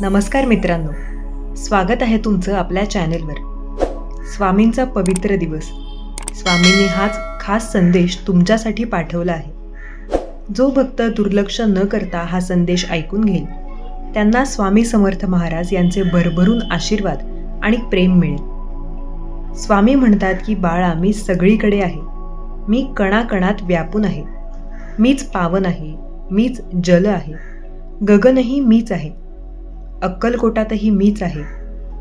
नमस्कार मित्रांनो. स्वागत आहे तुमचं आपल्या चॅनेलवर. स्वामींचा पवित्र दिवस. स्वामींनी हाच खास संदेश तुमच्यासाठी पाठवला आहे. जो भक्त दुर्लक्ष न करता हा संदेश ऐकून घेईल. त्यांना स्वामी समर्थ महाराज यांचे भरभरून आशीर्वाद आणि प्रेम मिळेल. स्वामी म्हणतात की बाळा मी सगळीकडे आहे. मी कणाकणात व्यापून आहे. मीच पावन आहे. मीच जल आहे. गगनही मीच आहे. अक्कलकोटातही मीच आहे.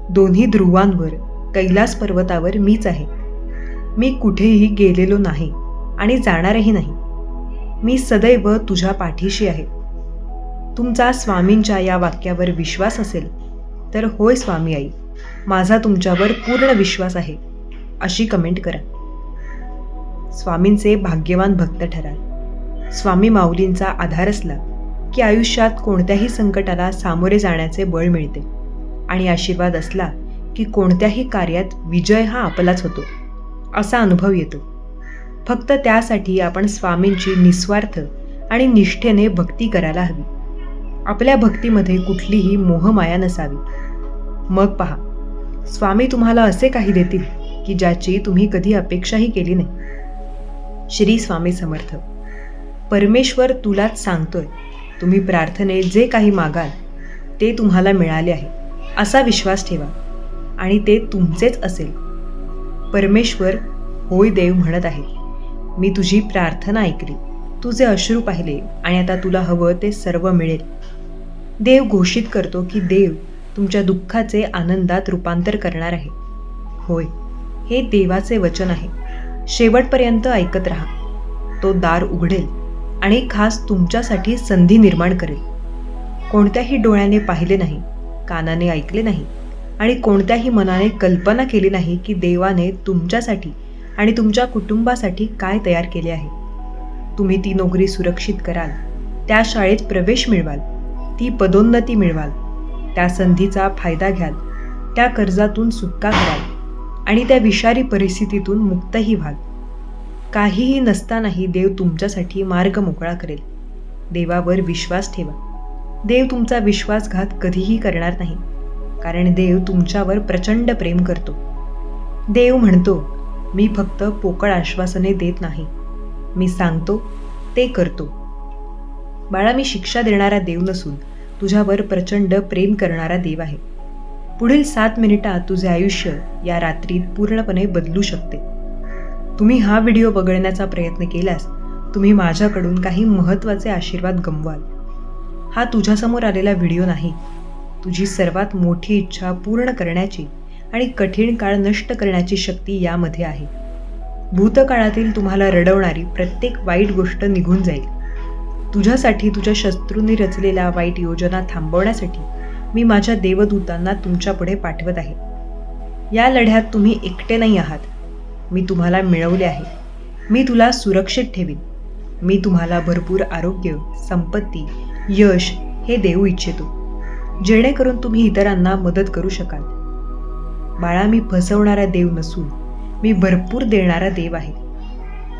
दोन्ही ध्रुवांवर कैलास पर्वतावर मीच आहे. मी कुठेही गेलेलो नाही आणि जाणारही नाही. मी सदैव तुझ्या पाठीशी आहे. तुमचा स्वामींच्या या वाक्यावर विश्वास असेल तर होय स्वामी आई माझा तुमच्यावर पूर्ण विश्वास आहे अशी कमेंट करा. स्वामींचे भाग्यवान भक्त ठराल. स्वामी माऊलींचा आधार असला की आयुष्यात कोणत्याही संकटाला सामोरे जाण्याचे बळ मिळते. आणि आशीर्वाद असला की कोणत्याही कार्यात विजय हा आपलाच होतो. असा अनुभव येतो. फक्त त्यासाठी आपण स्वामींची निस्वार्थ आणि निष्ठेने भक्ती करायला हवी. आपल्या भक्तीमध्ये कुठलीही मोहमाया नसावी. मग पहा स्वामी तुम्हाला असे काही देतील की ज्याची तुम्ही कधी अपेक्षाही केली नाही? श्री स्वामी समर्थ परमेश्वर तुलाच सांगतोय तुम्ही प्रार्थनेत जे काही मागाल ते तुम्हाला मिळाले आहे. असा विश्वास ठेवा. आणि ते तुमचेच असेल. परमेश्वर होय देव म्हणत आहे मी तुझी प्रार्थना ऐकली. तुझे अश्रू पाहिले आणि आता तुला हवं ते सर्व मिळेल. देव घोषित करतो की देव तुमच्या दुःखाचे आनंदात रूपांतर करणार आहे. होय हे देवाचे वचन आहे. शेवटपर्यंत ऐकत राहा. तो दार उघडेल. आणि खास तुमच्यासाठी संधी निर्माण करेल. कोणत्याही डोळ्याने पाहिले नाही कानाने ऐकले नाही आणि कोणत्याही मनाने कल्पना केली नाही की देवाने तुमच्यासाठी आणि तुमच्या कुटुंबासाठी काय तयार केले आहे. तुम्ही ती नोकरी सुरक्षित कराल त्या शाळेत प्रवेश मिळवाल ती पदोन्नती मिळवाल त्या संधीचा फायदा घ्याल त्या कर्जातून सुटका कराल आणि त्या विषारी परिस्थितीतून मुक्तही व्हाल. काहीही नसतानाही देव तुमच्यासाठी मार्ग मोकळा करेल. देवावर विश्वास ठेवा. देव तुमचा विश्वासघात कधीही करणार नाही कारण देव तुमच्यावर प्रचंड प्रेम करतो. देव म्हणतो मी फक्त पोकळ आश्वासने देत नाही. मी सांगतो ते करतो. बाळा मी शिक्षा देणारा देव नसून तुझ्यावर प्रचंड प्रेम करणारा देव आहे. पुढील सात मिनिटात तुझे आयुष्य या रात्रीत पूर्णपणे बदलू शकते. तुम्ही हा व्हिडिओ बघण्याचा प्रयत्न केल्यास तुम्ही माझ्याकडून काही महत्त्वाचे आशीर्वाद गमवाल. हा तुझ्यासमोर आलेला व्हिडिओ नाही. तुझी सर्वात मोठी इच्छा पूर्ण करण्याची आणि कठीण काळ नष्ट करण्याची शक्ती यामध्ये आहे. भूतकाळातील तुम्हाला रडवणारी प्रत्येक वाईट गोष्ट निघून जाईल. तुझ्यासाठी तुझ्या शत्रूंनी रचलेल्या वाईट योजना थांबवण्यासाठी मी माझ्या देवदूतांना तुमच्यापुढे पाठवत आहे. या लढ्यात तुम्ही एकटे नाही आहात. मी तुम्हाला मिळवले आहे. मी तुला सुरक्षित ठेवीन. मी तुम्हाला भरपूर आरोग्य संपत्ती यश हे देऊ इच्छितो. जेणेकरून तुम्ही इतरांना मदत करू शकाल. बाळा मी फसवणारा देव नसून मी भरपूर देणारा देव आहे.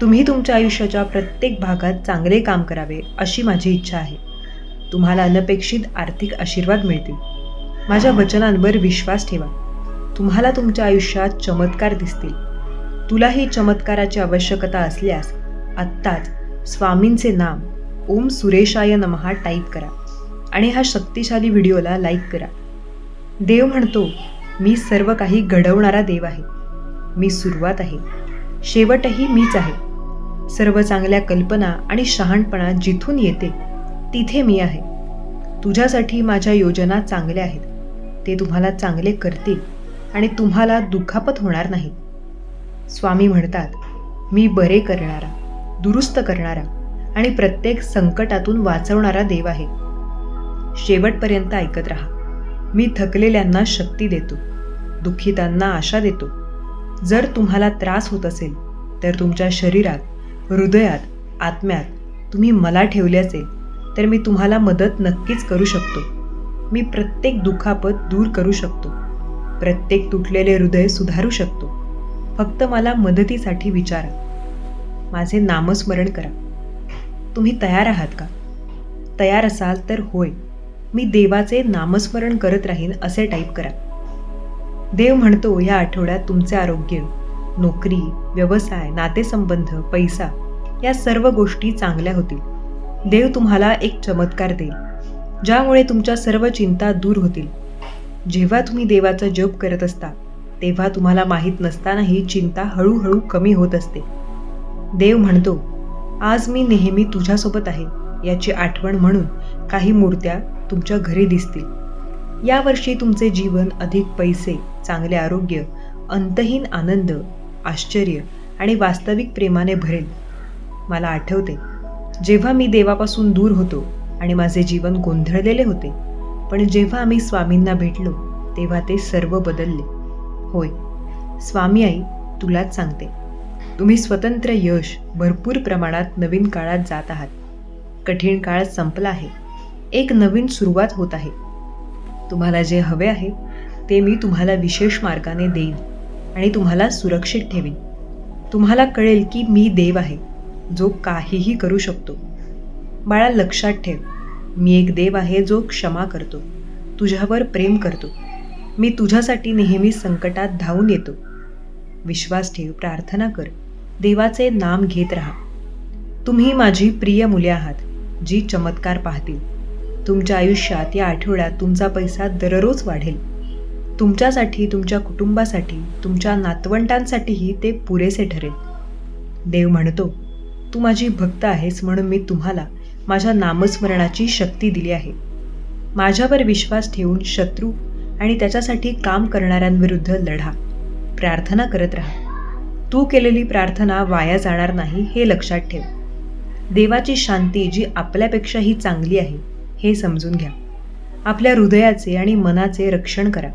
तुम्ही तुमच्या आयुष्याच्या प्रत्येक भागात चांगले काम करावे अशी माझी इच्छा आहे. तुम्हाला अनपेक्षित आर्थिक आशीर्वाद मिळतील. माझ्या वचनांवर विश्वास ठेवा. तुम्हाला तुमच्या आयुष्यात चमत्कार दिसतील. तुलाही चमत्काराची आवश्यकता असल्यास आत्ताच स्वामींचे नाम ओम सुरेशाय नमहा टाईप करा आणि हा शक्तिशाली व्हिडिओला लाईक करा. देव म्हणतो मी सर्व काही घडवणारा देव आहे. मी सुरुवात आहे. शेवटही मीच आहे. सर्व चांगल्या कल्पना आणि शहाणपणा जिथून येते तिथे मी आहे. तुझ्यासाठी माझ्या योजना चांगल्या आहेत. ते तुम्हाला चांगले करतील आणि तुम्हाला दुखापत होणार नाही स्वामी म्हणतात मी बरे करणारा दुरुस्त करणारा आणि प्रत्येक संकटातून वाचवणारा देव आहे. शेवटपर्यंत ऐकत राहा. मी थकलेल्यांना शक्ती देतो दुःखितांना आशा देतो. जर तुम्हाला त्रास होत असेल तर तुमच्या शरीरात हृदयात आत्म्यात तुम्ही मला ठेवले असेल तर मी तुम्हाला मदत नक्कीच करू शकतो. मी प्रत्येक दुखापत दूर करू शकतो. प्रत्येक तुटलेले हृदय सुधारू शकतो. फक्त मला मदतीसाठी विचारा. माझे नामस्मरण करा. तुम्ही तयार आहात का? तयार असाल तर होय. मी देवाचे नामस्मरण करत राहीन असे टाईप करा. देव म्हणतो या आठवड्यात तुमचे आरोग्य नोकरी व्यवसाय नातेसंबंध पैसा या सर्व गोष्टी चांगल्या होतील. देव तुम्हाला एक चमत्कार देईल ज्यामुळे तुमच्या सर्व चिंता दूर होतील. जेव्हा तुम्ही देवाचा जप करत असता तेव्हा तुम्हाला माहीत नसतानाही चिंता हळूहळू कमी होत असते. देव म्हणतो आज मी नेहमी तुझ्यासोबत आहे. याची आठवण म्हणून काही मूर्त्या तुमच्या घरी दिसतील. यावर्षी तुमचे जीवन अधिक पैसे चांगले आरोग्य अंतहीन आनंद आश्चर्य आणि वास्तविक प्रेमाने भरेल. मला आठवते जेव्हा मी देवापासून दूर होतो आणि माझे जीवन गोंधळलेले होते पण जेव्हा आम्ही स्वामींना भेटलो तेव्हा ते सर्व बदलले. होय. स्वामी आई तुलाच सांगते. तुम्ही स्वतंत्र यश भरपूर प्रमाणात नवीन काळात जात आहात. कठीण काळ संपला आहे. एक नवीन सुरुवात होत आहे. तुम्हाला जे हवे आहे ते मी तुम्हाला विशेष मार्गाने देईन आणि तुम्हाला सुरक्षित ठेवीन. तुम्हाला कळेल की मी देव आहे जो काहीही करू शकतो. बाळा लक्षात ठेव मी एक देव आहे जो क्षमा करतो तुझ्यावर प्रेम करतो. मी तुझ्यासाठी नेहमी संकटात धावून येतो. विश्वास ठेव प्रार्थना कर. देवाचे नाम घेत राहा. तुम्ही माझी प्रिय मुले आहात जी चमत्कार पाहतील. तुमच्या आयुष्यात या आठवड्यात तुमचा पैसा दररोज वाढेल. तुमच्यासाठी तुमच्या कुटुंबासाठी तुमच्या नातवंडांसाठीही ते पुरेसे ठरेल. देव म्हणतो तू माझी भक्त आहेस म्हणून मी तुम्हाला माझ्या नामस्मरणाची शक्ती दिली आहे. माझ्यावर विश्वास ठेवून शत्रू आणि त्याच्यासाठी काम करणाऱ्यांविरुद्ध लढा. प्रार्थना करत राहा. तू केलेली प्रार्थना वाया जाणार नाही हे लक्षात ठेव. देवाची शांती जी आपल्यापेक्षाही चांगली आहे हे समजून घ्या. आपल्या हृदयाचे आणि मनाचे रक्षण करा.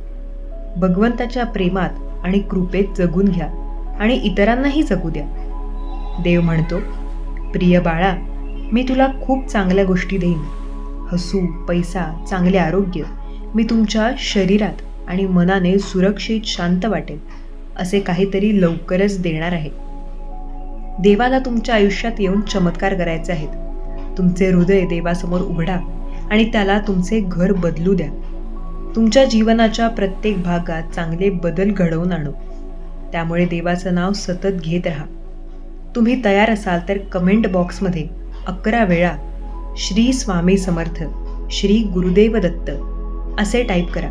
भगवंताच्या प्रेमात आणि कृपेत जगून घ्या आणि इतरांनाही जगू द्या. देव म्हणतो प्रिय बाळा मी तुला खूप चांगल्या गोष्टी देईन. हसू पैसा चांगले आरोग्य मी तुमच्या शरीरात आणि मनाने सुरक्षित शांत वाटेल असे काहीतरी लवकरच देणार आहे. देवाला तुमच्या आयुष्यात येऊन चमत्कार करायचे आहेत. तुमचे हृदय देवासमोर उघडा आणि त्याला तुमचे घर बदलू द्या. तुमच्या जीवनाच्या प्रत्येक भागात चांगले बदल घडवून आणू. त्यामुळे देवाचं नाव सतत घेत राहा. तुम्ही तयार असाल तर कमेंट बॉक्समध्ये अकरा वेळा श्री स्वामी समर्थ श्री गुरुदेव दत्त असे टाईप करा.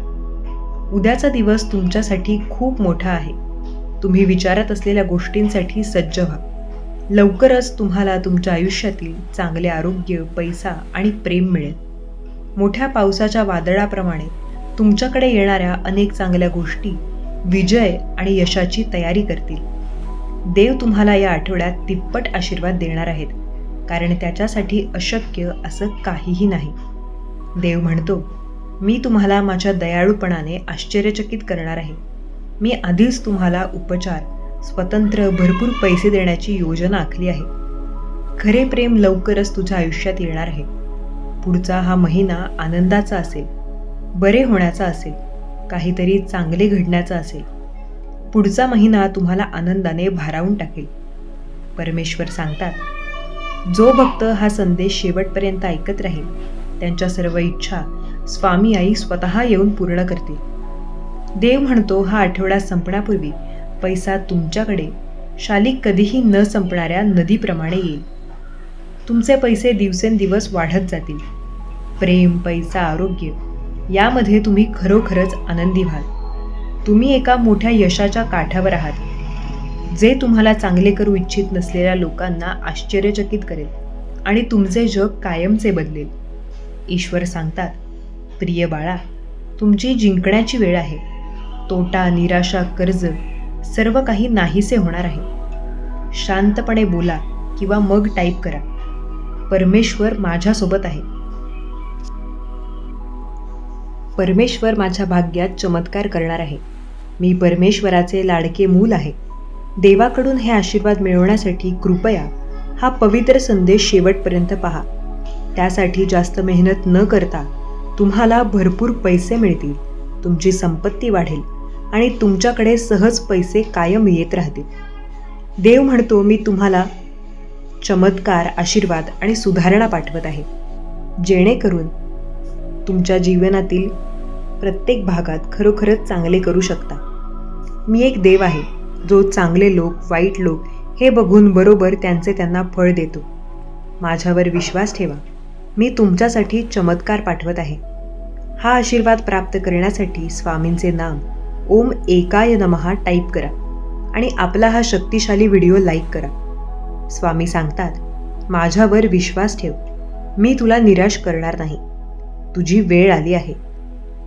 उद्याचा दिवस तुमच्यासाठी खूप मोठा आहे. तुम्ही विचारत असलेल्या गोष्टींसाठी सज्ज व्हा. लवकरच तुम्हाला तुमच्या आयुष्यातील चांगले आरोग्य पैसा आणि प्रेम मिळेल. मोठ्या पावसाच्या वादळाप्रमाणे तुमच्याकडे येणाऱ्या अनेक चांगल्या गोष्टी विजय आणि यशाची तयारी करतील. देव तुम्हाला या आठवड्यात तिप्पट आशीर्वाद देणार आहेत कारण त्याच्यासाठी अशक्य असं काहीही नाही. देव म्हणतो मी तुम्हाला माझ्या दयाळूपणाने आश्चर्यचकित करणार आहे. मी आधीच तुम्हाला उपचार स्वतंत्र भरपूर पैसे देण्याची योजना आखली आहे. खरे प्रेम लवकरच तुझ्या आयुष्यात येणार आहे. पुढचा हा महिना आनंदाचा असेल बरे होण्याचा असेल काहीतरी चांगले घडण्याचा असेल. पुढचा महिना तुम्हाला आनंदाने भारावून टाकेल. परमेश्वर सांगतात जो भक्त हा संदेश शेवटपर्यंत ऐकत राहील त्यांच्या सर्व इच्छा स्वामी आई स्वतः येऊन पूर्ण करतील देव म्हणतो हा आठवडा संपण्यापूर्वी पैसा तुमच्याकडे. शाली कधीही न संपणाऱ्या नदीप्रमाणे येईल. तुमचे पैसे दिवसेंदिवस वाढत जातील. प्रेम पैसा आरोग्य यामध्ये तुम्ही खरोखरच आनंदी व्हाल. तुम्ही एका मोठ्या यशाच्या काठावर आहात. जे तुम्हाला चांगले करू इच्छित नसलेल्या लोकांना आश्चर्यचकित करेल आणि तुमचे जग कायमचे बदलेल. ईश्वर सांगतात प्रिय बाळा तुमची जिंकण्याची वेळ आहे. तोटा निराशा कर्ज सर्व काही नाहीसे होणार आहे. शांतपणे बोला किंवा मग टाईप करा. परमेश्वर माझ्यासोबत आहे. परमेश्वर माझ्या भाग्यात चमत्कार करणार आहे. मी परमेश्वराचे लाडके मूल आहे. देवाकडून हे आशीर्वाद मिळवण्यासाठी कृपया हा पवित्र संदेश शेवटपर्यंत पहा. त्यासाठी जास्त मेहनत न करता तुम्हाला भरपूर पैसे मिळतील तुमची संपत्ती वाढेल आणि तुमच्याकडे सहज पैसे कायम येत राहतील. देव म्हणतो मी तुम्हाला चमत्कार आशीर्वाद आणि सुधारणा पाठवत आहे. जेणेकरून तुमच्या जीवनातील प्रत्येक भागात खरोखरच चांगले करू शकता. मी एक देव आहे जो चांगले लोक वाईट लोक हे बघून बरोबर त्यांचे त्यांना फळ देतो. माझ्यावर विश्वास ठेवा. मी तुमच्यासाठी चमत्कार पाठवत आहे. हा आशीर्वाद प्राप्त करण्यासाठी स्वामींचे नाम ओम एकाय नमहा टाईप करा आणि आपला हा शक्तिशाली व्हिडिओ लाईक करा. स्वामी सांगतात माझ्यावर विश्वास ठेव मी तुला निराश करणार नाही. तुझी वेळ आली आहे.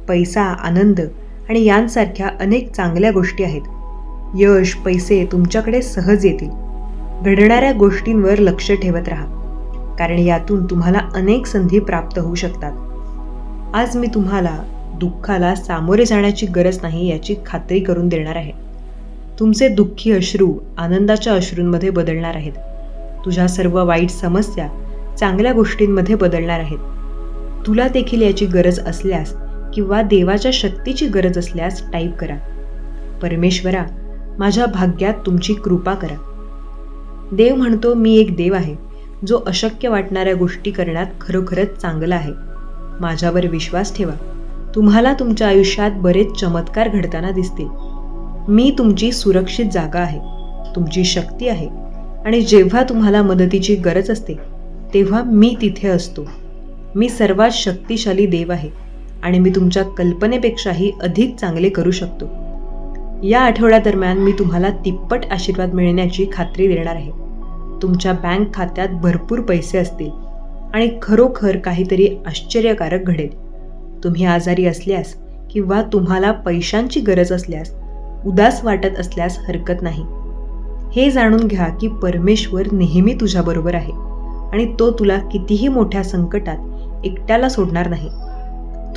पैसा आनंद आणि यांसारख्या अनेक चांगल्या गोष्टी आहेत. यश पैसे तुमच्याकडे सहज येतील. घडणाऱ्या गोष्टींवर लक्ष ठेवत राहा. कारण यातून तुम्हाला अनेक संधी प्राप्त होऊ शकतात. आज मी तुम्हाला दुःखाला सामोरे जाण्याची गरज नाही याची खात्री करून देणार आहे. तुमचे दुःखी अश्रू आनंदाच्या अश्रूंमध्ये बदलणार आहेत. तुझ्या सर्व वाईट समस्या चांगल्या गोष्टींमध्ये बदलणार आहेत. तुला देखील याची गरज असल्यास किंवा देवाच्या शक्तीची गरज असल्यास टाईप करा. परमेश्वरा माझ्या भाग्यात तुमची कृपा करा. देव म्हणतो मी एक देव आहे. जो अशक्य वाटणाऱ्या गोष्टी करण्यात खरोखरच चांगला आहे. माझ्यावर विश्वास ठेवा. तुम्हाला तुमच्या आयुष्यात बरेच चमत्कार घडताना दिसतील. मी तुमची सुरक्षित जागा आहे. तुमची शक्ती आहे. आणि जेव्हा तुम्हाला मदतीची गरज असते तेव्हा मी तिथे असतो. मी सर्वात शक्तिशाली देव आहे आणि मी तुमच्या कल्पनेपेक्षाही अधिक चांगले करू शकतो. या आठवड्यादरम्यान मी तुम्हाला तिप्पट आशीर्वाद मिळण्याची खात्री देणार आहे. तुमच्या बँक खात्यात भरपूर पैसे असतील आणि खरोखर काहीतरी आश्चर्यकारक घडेल. तुम्ही आजारी असल्यास किंवा तुम्हाला पैशांची गरज असल्यास उदास वाटत असल्यास हरकत नाही. हे जाणून घ्या की परमेश्वर नेहमी तुझ्याबरोबर आहे आणि तो तुला कितीही मोठ्या संकटात एकट्याला सोडणार नाही.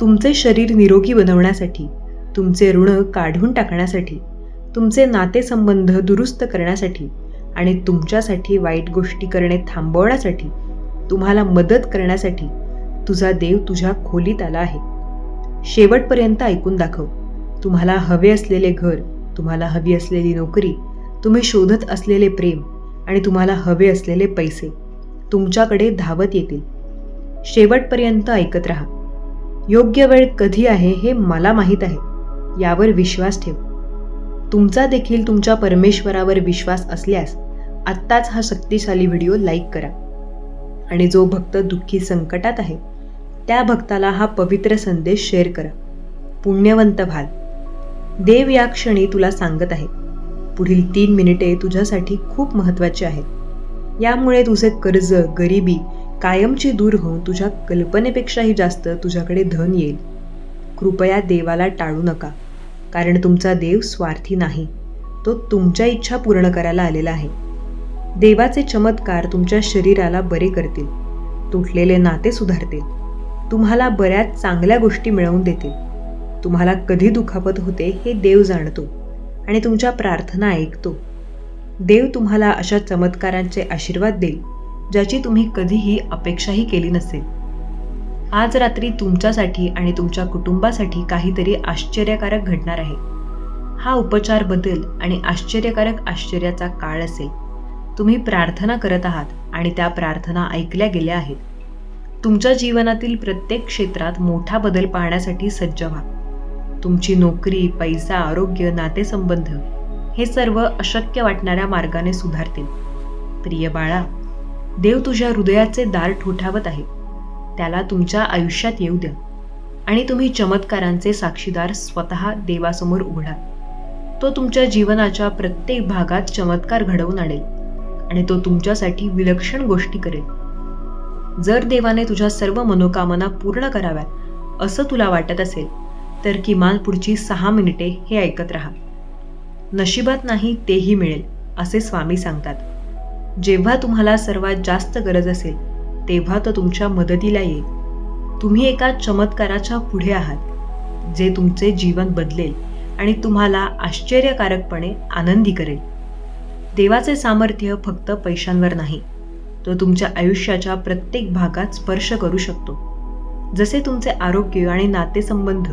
तुमचे शरीर निरोगी बनवण्यासाठी तुमचे ऋण काढून टाकण्यासाठी तुमचे नातेसंबंध दुरुस्त करण्यासाठी आणि तुमच्यासाठी वाईट गोष्टी करणे थांबवण्यासाठी तुम्हाला मदत करण्यासाठी तुझा देव तुझ्या खोलीत आला आहे. शेवटपर्यंत ऐकून दाखव. तुम्हाला हवे असलेले घर तुम्हाला हवी असलेली नोकरी तुम्ही शोधत असलेले प्रेम आणि तुम्हाला हवे असलेले पैसे तुमच्याकडे धावत येतील. शेवटपर्यंत ऐकत राहा. योग्य वेळ कधी आहे हे मला माहीत आहे यावर विश्वास ठेव. तुमचा देखील तुमच्या परमेश्वरावर विश्वास असल्यास आत्ताच हा शक्तिशाली व्हिडिओ लाईक करा. आणि जो भक्त दुःखी संकटात आहे त्या भक्ताला हा पवित्र संदेश शेअर करा. पुण्यवंत व्हाल देव या क्षणी तुला सांगत आहे. पुढील तीन मिनिटे तुझ्यासाठी खूप महत्त्वाची आहेत. यामुळे तुझे कर्ज गरिबी कायमची दूर होऊन तुझ्या कल्पनेपेक्षाही जास्त तुझ्याकडे धन येईल. कृपया देवाला टाळू नका कारण तुमचा देव स्वार्थी नाही. तो तुमच्या इच्छा पूर्ण करायला आलेला आहे. देवाचे चमत्कार तुमच्या शरीराला बरे करतील. तुटलेले नाते सुधारतील. तुम्हाला बऱ्याच चांगल्या गोष्टी मिळवून देतील. तुम्हाला कधी दुखापत होते हे देव जाणतो आणि तुमच्या प्रार्थना ऐकतो. देव तुम्हाला अशा चमत्कारांचे आशीर्वाद देईल ज्याची तुम्ही कधीही अपेक्षाही केली नसेल. आज रात्री तुमच्यासाठी आणि तुमच्या कुटुंबासाठी काहीतरी आश्चर्यकारक घडणार आहे. हा उपचार बदल आणि आश्चर्यकारक आश्चर्याचा काळ असेल. तुम्ही प्रार्थना करत आहात आणि त्या प्रार्थना ऐकल्या गेल्या आहेत. तुमच्या जीवनातील प्रत्येक क्षेत्रात मोठा बदल पाहण्यासाठी सज्ज व्हा. तुमची नोकरी पैसा आरोग्य नातेसंबंध हे सर्व अशक्य वाटणाऱ्या मार्गाने सुधारतील. प्रिय बाळा देव तुझ्या हृदयाचे दार ठोठावत आहे. त्याला तुमच्या आयुष्यात येऊ द्या आणि तुम्ही चमत्कारांचे साक्षीदार स्वतः देवासमोर उघडा. तो तुमच्या जीवनाच्या प्रत्येक भागात चमत्कार घडवून आणेल. आणि तो तुमच्यासाठी विलक्षण गोष्टी करेल. जर देवाने तुझ्या सर्व मनोकामना पूर्ण कराव्यात असं तुला वाटत असेल तर किमान पुढची सहा मिनिटे हे ऐकत राहा. नशिबात नाही तेही मिळेल असे स्वामी सांगतात. जेव्हा तुम्हाला सर्वात जास्त गरज असेल तेव्हा तो तुमच्या मदतीला येईल. तुम्ही एका चमत्काराच्या पुढे आहात जे तुमचे जीवन बदलेल आणि तुम्हाला आश्चर्यकारकपणे आनंदी करेल. देवाचे सामर्थ्य फक्त पैशांवर नाही. तो तुमच्या आयुष्याच्या प्रत्येक भागात स्पर्श करू शकतो. जसे तुमचे आरोग्य आणि नातेसंबंध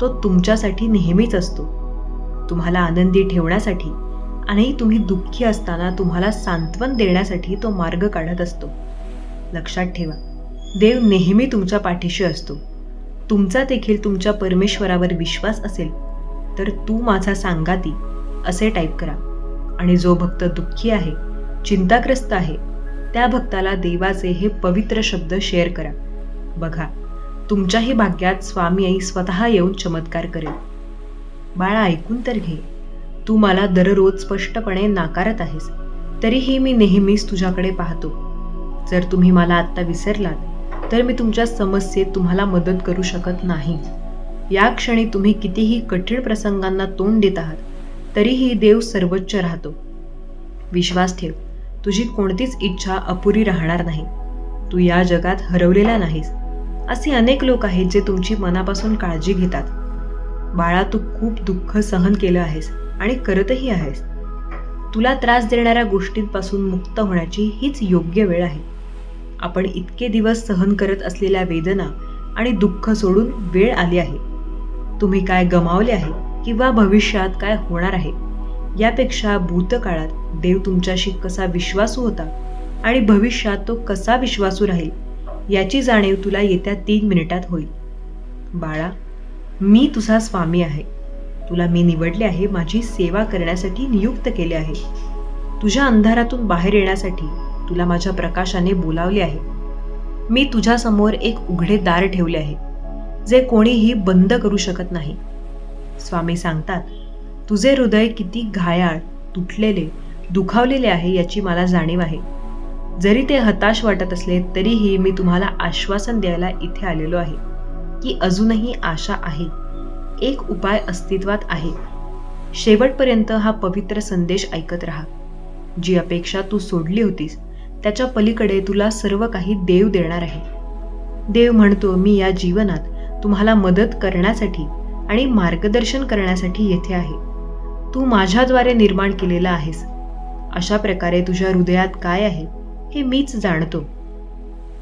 तो तुमच्यासाठी नेहमीच असतो. तुम्हाला आनंदी ठेवण्यासाठी आणि तुम्ही दुःखी असताना तुम्हाला सांत्वन देण्यासाठी तो मार्ग काढत असतो. लक्षात ठेवा देव नेहमी तुमच्या पाठीशी असतो. तुमचा देखील तुमच्या परमेश्वरावर विश्वास असेल तर तू माझा सांगाती असे टाईप करा. आणि जो भक्त दुःखी आहे चिंताग्रस्त आहे त्या भक्ताला देवाचे हे पवित्र शब्द शेअर करा. बघा तुमच्याही भाग्यात स्वामी आई स्वतः येऊन चमत्कार करेल. बाळा ऐकून तर घे. तू मला दररोज स्पष्टपणे नाकारत आहेस तरीही मी नेहमीच तुझ्याकडे पाहतो. जर तुम्ही मला आत्ता विसरलात तर मी तुमच्या समस्येत तुम्हाला मदत करू शकत नाही. या क्षणी तुम्ही कितीही कठीण प्रसंगांना तोंड देत आहात तरीही देव सर्वोच्च राहतो. विश्वास ठेव तुझी कोणतीच इच्छा अपुरी राहणार नाही. तू या जगात हरवलेला नाहीस. असे अनेक लोक आहेत जे तुमची मनापासून काळजी घेतात. बाळा तू खूप दुःख सहन केलं आहेस आणि करतही आहेस. तुला त्रास देणाऱ्या गोष्टींपासून मुक्त होण्याची हीच योग्य वेळ आहे. आपण इतके दिवस सहन करत असलेल्या वेदना आणि दुःख सोडून वेळ आली आहे. तुम्ही काय गमावले आहे? किंवा भविष्यात काय होणार आहे? यापेक्षा भूतकाळात देव तुमच्याशी कसा विश्वासू होता आणि भविष्यात तो कसा विश्वासू राहील याची जाणीव तुला येत्या तीन मिनिटात होईल. बाळा मी तुझा स्वामी आहे. तुला मी निवडले आहे माझी सेवा करण्यासाठी नियुक्त केले आहे. तुझ्या अंधारातून बाहेर येण्यासाठी तुला माझ्या प्रकाशाने बोलावले आहे. मी तुझ्यासमोर एक उघडे दार ठेवले आहे जे कोणीही बंद करू शकत नाही. स्वामी सांगतात तुझे हृदय किती घायाळ तुटलेले दुखावलेले आहे याची मला जाणीव आहे. जरी ते हताश वाटत असले तरीही मी तुम्हाला आश्वासन द्यायला इथे आलेलो आहे की अजूनही आशा आहे. एक उपाय अस्तित्वात आहे. शेवटपर्यंत हा पवित्र संदेश ऐकत राहा. जी अपेक्षा तू सोडली होतीस त्याच्या पलीकडे तुला सर्व काही देव देणार आहे. देव म्हणतो मी या जीवनात तुम्हाला मदत करण्यासाठी आणि मार्गदर्शन करण्यासाठी येथे आहे. तू माझ्याद्वारे निर्माण केलेला आहेस. अशा प्रकारे तुझ्या हृदयात काय आहे हे मीच जाणतो.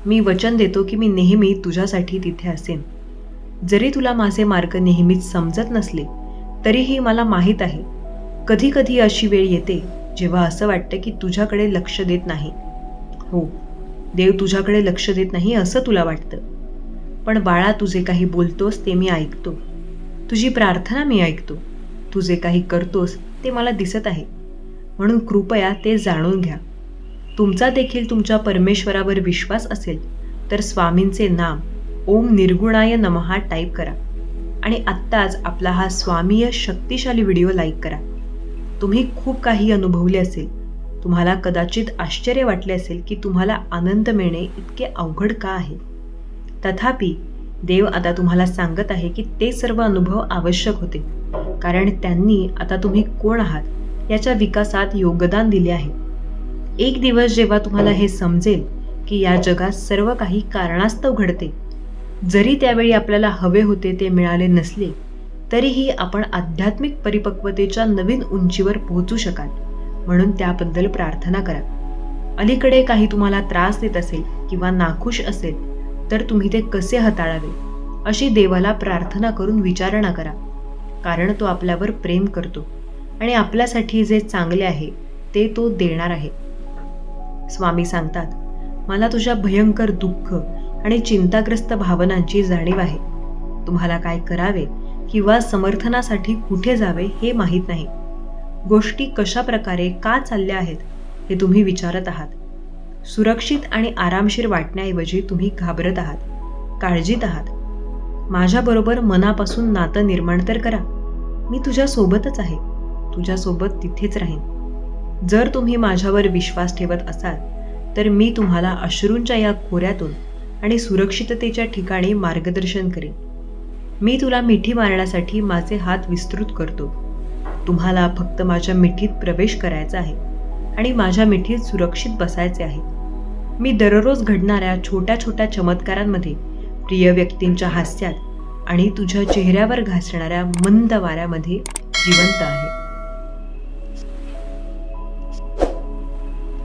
मी वचन देतो की मी नेहमी तुझ्यासाठी तिथे असेन. जरी तुला माझे मार्ग नेहमीच समजत नसले तरीही मला माहीत आहे. कधी कधी अशी वेळ येते जेव्हा असं वाटतं की तुझ्याकडे लक्ष देत नाही. हो देव तुझ्याकडे लक्ष देत नाही असं तुला वाटतं. पण बाळा तुझे काही बोलतोस ते मी ऐकतो. तुझी प्रार्थना मी ऐकतो. तू जे काही करतोस ते मला दिसत आहे. म्हणून कृपया ते जाणून घ्या. तुमचा देखील तुमच्या परमेश्वरावर विश्वास असेल तर स्वामींचे नाम ओम निर्गुणाय नमहा टाईप करा. आणि आत्ताच आपला हा स्वामीय शक्तिशाली व्हिडिओ लाईक करा. तुम्ही खूप काही अनुभवले असेल. तुम्हाला कदाचित आश्चर्य वाटले असेल की तुम्हाला आनंद मिळणे इतके अवघड का आहे? तथापि देव आता तुम्हाला सांगत आहे की ते सर्व अनुभव आवश्यक होते. कारण त्यांनी आता तुम्ही कोण आहात? याच्या विकासात योगदान दिले आहे. एक दिवस जेव्हा तुम्हाला हे समजेल की या जगात सर्व काही कारणास्तव घडते जरी त्यावेळी आपल्याला हवे होते ते मिळाले नसले तरीही आपण आध्यात्मिक परिपक्वतेच्या नवीन उंचीवर पोहोचू शकाल म्हणून त्याबद्दल प्रार्थना करा. अलीकडे काही तुम्हाला त्रास देत असेल किंवा नाखुश असेल तर तुम्ही ते कसे हाताळावे? अशी देवाला प्रार्थना करून विचारणा करा. कारण तो आपल्यावर प्रेम करतो आणि आपल्यासाठी जे चांगले आहे ते तो देणार आहे. स्वामी सांगतात मला तुझ्या भयंकर दुःख आणि चिंताग्रस्त भावनांची जाणीव आहे. तुम्हाला काय करावे किंवा समर्थनासाठी कुठे जावे हे माहीत नाही. गोष्टी कशा प्रकारे का चालल्या आहेत हे तुम्ही विचारत आहात. सुरक्षित आणि आरामशीर वाटण्याऐवजी तुम्ही घाबरत आहात काळजीत आहात. माझ्याबरोबर मनापासून नातं निर्माण तर करा. मी तुझ्यासोबतच आहे. तुझ्यासोबत तिथेच राहीन. जर तुम्ही माझ्यावर विश्वास ठेवत असाल तर मी तुम्हाला अश्रूंच्या या खोऱ्यातून आणि सुरक्षिततेच्या ठिकाणी मार्गदर्शन करेन. मी तुला मिठी मारण्यासाठी माझे हात विस्तृत करतो. तुम्हाला फक्त माझ्या मिठीत प्रवेश करायचा आहे. आणि माझ्या मिठीत सुरक्षित बसायचे आहे. मी दररोज घडणाऱ्या छोट्या छोट्या चमत्कारांमध्ये प्रिय व्यक्तींच्या हास्यात आणि तुझ्या चेहऱ्यावर घासणाऱ्या मंद वाऱ्यामध्ये जिवंत आहे.